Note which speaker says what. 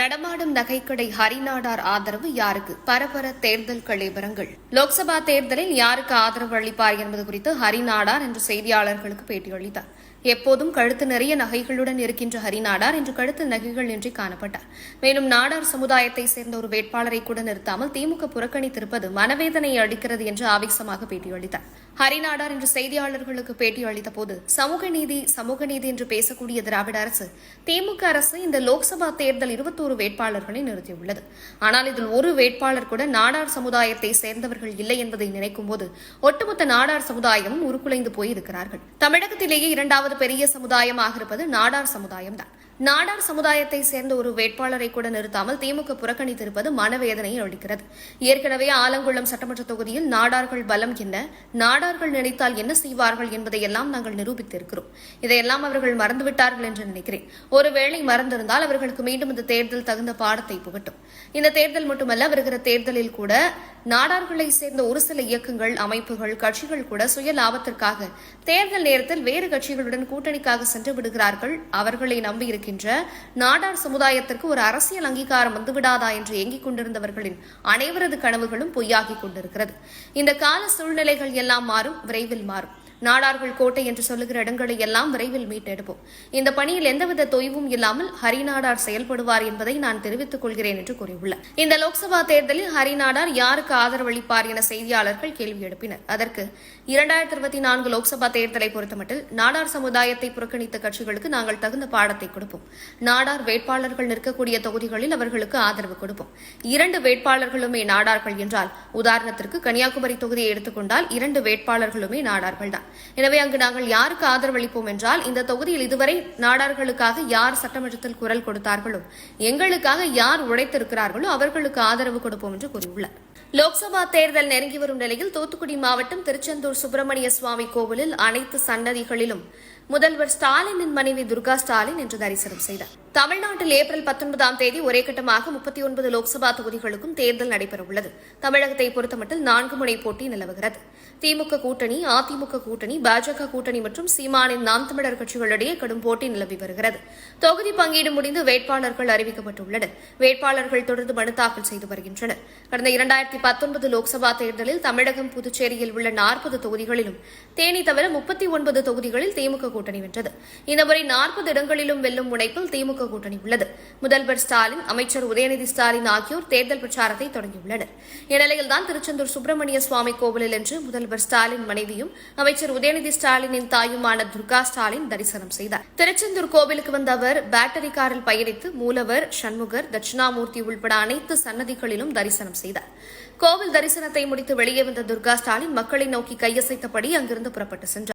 Speaker 1: நடமாடும் நகைக்கடை ஹரிநாடார் ஆதரவு யாருக்கு? பரபர தேர்தல் கலைபரங்கள். லோக்சபா தேர்தலில் யாருக்கு ஆதரவு அளிப்பார் என்பது குறித்து ஹரிநாடார் என்று செய்தியாளர்களுக்கு பேட்டியளித்தார். எப்போதும் கழுத்து நிறைய நகைகளுடன் இருக்கின்ற ஹரிநாடார் இன்று கழுத்து நகைகள் இன்றி காணப்பட்டார். மேலும் நாடார் சமுதாயத்தை சேர்ந்த ஒரு வேட்பாளரை கூட நிறுத்தாமல் திமுக புறக்கணித்திருப்பது மனவேதனை அளிக்கிறது என்று ஆவேசமாக பேட்டியளித்தார். ஹரிநாடார் இன்று செய்தியாளர்களுக்கு பேட்டி அளித்த போது சமூக நீதி சமூக நீதி என்று பேசக்கூடிய திராவிட அரசு திமுக அரசு இந்த லோக்சபா தேர்தல் இருபத்தோரு வேட்பாளர்களை நிறுத்தியுள்ளது. ஆனால் இதில் ஒரு வேட்பாளர் கூட நாடார் சமுதாயத்தை சேர்ந்தவர்கள் இல்லை என்பதை நினைக்கும் போது ஒட்டுமொத்த நாடார் சமுதாயமும் உருக்குலைந்து போயிருக்கிறார்கள். தமிழகத்திலேயே இரண்டாவது பெரிய சமுதாயமாக இருப்பது நாடார் சமுதாயம் தான் நாடார் சமுதாயத்தை சேர்ந்த ஒரு வேட்பாளரை கூட நிறுத்தாமல் திமுக புறக்கணித்திருப்பது மனவேதனையை அளிக்கிறது. ஏற்கனவே ஆலங்குளம் சட்டமன்ற தொகுதியில் நாடார்கள் பலம் என்ன நாடார்கள் நினைத்தால் என்ன செய்வார்கள் என்பதையெல்லாம் நாங்கள் நிரூபித்திருக்கிறோம். இதையெல்லாம் அவர்கள் மறந்துவிட்டார்கள் என்று நினைக்கிறேன். ஒருவேளை மறந்திருந்தால் அவர்களுக்கு மீண்டும் இந்த தேர்தல் தகுந்த பாடத்தை புகட்டும். இந்த தேர்தல் மட்டுமல்ல வருகிற தேர்தலில் கூட நாடார்களை சேர்ந்த ஒரு சில இயக்கங்கள் அமைப்புகள் கட்சிகள் கூட சுய லாபத்திற்காக தேர்தல் நேரத்தில் வேறு கட்சிகளுடன் கூட்டணிக்காக சென்று விடுகிறார்கள். அவர்களை இருக்கின்ற நாடார் சமுதாயத்திற்கு ஒரு அரசியல் அங்கீகாரம் வந்துவிடாதா என்று ஏங்கிக் கொண்டிருந்தவர்களின் அனைவரது கனவுகளும் பொய்யாகிக் கொண்டிருக்கிறது. இந்த கால சூழ்நிலைகள் எல்லாம் மாறும் விரைவில் மாறும். நாடார்கள் கோட்டை என்று சொல்லுகிற இடங்களை எல்லாம் விரைவில் மீட்டெடுப்போம். இந்த பணியில் எந்தவித தொய்வும் இல்லாமல் ஹரிநாடார் செயல்படுவார் என்பதை நான் தெரிவித்துக் கொள்கிறேன் என்று கூறியுள்ளார். இந்த லோக்சபா தேர்தலில் ஹரிநாடார் யாருக்கு ஆதரவளிப்பார் என செய்தியாளர்கள் கேள்வி எழுப்பினர். அதற்கு இரண்டாயிரத்தி இருபத்தி நான்கு லோக்சபா தேர்தலை பொறுத்தமட்டில் நாடார் சமுதாயத்தை புறக்கணித்த கட்சிகளுக்கு நாங்கள் தகுந்த பாடத்தை கொடுப்போம். நாடார் வேட்பாளர்கள் நிற்கக்கூடிய தொகுதிகளில் அவர்களுக்கு ஆதரவு கொடுப்போம். இரண்டு வேட்பாளர்களுமே நாடார்கள் என்றால் உதாரணத்திற்கு கன்னியாகுமரி தொகுதியை எடுத்துக்கொண்டால் இரண்டு வேட்பாளர்களுமே நாடார்கள் தான் எனவே அங்கு நாங்கள் யாருக்கு ஆதரவளிப்போம் என்றால் இந்த தொகுதியில் இதுவரை நாடார்களுக்காக யார் சட்டமன்றத்தில் குரல் கொடுத்தார்களோ எங்களுக்காக யார் உழைத்திருக்கிறார்களோ அவர்களுக்கு ஆதரவு கொடுப்போம் என்று கூறியுள்ளார். லோக்சபா தேர்தல் நெருங்கி வரும் நிலையில் தூத்துக்குடி மாவட்டம் திருச்செந்தூர் சுப்பிரமணிய சுவாமி கோவிலில் அனைத்து சன்னதிகளிலும் முதல்வர் ஸ்டாலினின் மனைவி துர்கா ஸ்டாலின் இன்று தரிசனம் செய்தார். தமிழ்நாட்டில் ஏப்ரல் பத்தொன்பதாம் தேதி ஒரே கட்டமாக முப்பத்தி ஒன்பது லோக்சபா தொகுதிகளுக்கும் தேர்தல் நடைபெறவுள்ளது. தமிழகத்தை பொறுத்தமட்டில் நான்கு முனை போட்டி நிலவுகிறது. திமுக கூட்டணி அதிமுக கூட்டணி பாஜக கூட்டணி மற்றும் சீமானின் நாம் தமிழர் கட்சிகளிடையே கடும் போட்டி நிலவி வருகிறது. தொகுதி பங்கீடு முடிந்து வேட்பாளர்கள் அறிவிக்கப்பட்டுள்ளனர். வேட்பாளர்கள் தொடர்ந்து மனு தாக்கல் செய்து வருகின்றனர். கடந்த இரண்டாயிரத்தி பத்தொன்பது லோக்சபா தேர்தலில் தமிழகம் புதுச்சேரியில் உள்ள நாற்பது தொகுதிகளிலும் தேனி தவிர முப்பத்தி ஒன்பது தொகுதிகளில் திமுக கூட்டணி வென்றது. இந்த முறை நாற்பது இடங்களிலும் வெல்லும் முனைப்பில் திமுக கூட்டணி உள்ளது. முதல்வர் ஸ்டாலின் அமைச்சர் உதயநிதி ஸ்டாலின் ஆகியோர் தேர்தல் பிரச்சாரத்தை தொடங்கியுள்ளனர். இந்நிலையில்தான் திருச்செந்தூர் சுப்பிரமணிய சுவாமி கோவிலில் இன்று முதல்வர் ஸ்டாலின் மனைவியும் அமைச்சர் உதயநிதி ஸ்டாலினின் தாயுமான துர்கா ஸ்டாலின் தரிசனம் செய்தார். திருச்செந்தூர் கோவிலுக்கு வந்த அவர் பேட்டரி காரில் பயணித்து மூலவர் சண்முகர் தட்சிணாமூர்த்தி உள்பட அனைத்து சன்னதிகளிலும் தரிசனம் செய்தார். கோவில் தரிசனத்தை முடித்து வெளியே வந்த துர்கா ஸ்டாலின் மக்களை நோக்கி கையசைத்தபடி அங்கிருந்து புறப்பட்டு சென்றார்.